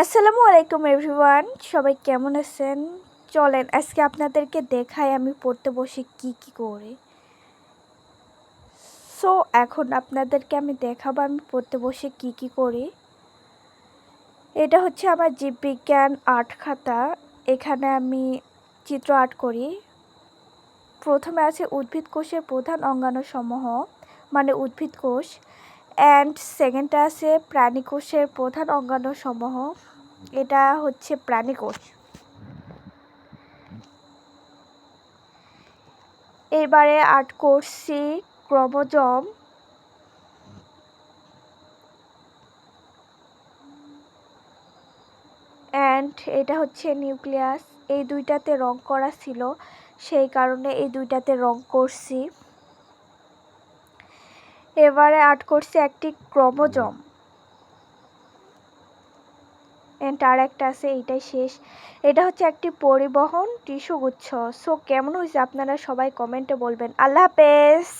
আসসালামু আলাইকুম এভরিওয়ান, সবাই কেমন আছেন? চলেন, আজকে আপনাদেরকে দেখাই আমি পড়তে বসে কি কি করি। সো এখন আপনাদেরকে আমি দেখাবো আমি পড়তে বসে কি কি করি। এটা হচ্ছে আমার জীববিজ্ঞান আর্ট খাতা। এখানে আমি চিত্র আর্ট করি। প্রথমে আছে উদ্ভিদ কোষের প্রধান অঙ্গাণুসমূহ মানে উদ্ভিদ কোষ। অ্যান্ড সেকেন্ডটা আছে প্রাণী কোষের প্রধান অঙ্গাণুসমূহ। এটা হচ্ছে প্রাণী কোষ এবারে আর্ট করছি ক্রোমোজম। অ্যান্ড এটা হচ্ছে নিউক্লিয়াস। এই দুইটাতে রং করা ছিল, সেই কারণে এই দুইটাতে রং করছি। এবারে আর্ট করছি একটি ক্রোমোজম। অ্যান্ড আর একটা আছে, এইটাই শেষ। এটা হচ্ছে একটি পরিবহন টিস্যু গুচ্ছ। সো কেমন হয়েছে আপনারা সবাই কমেন্টে বলবেন। আল্লাহ হাফেজ!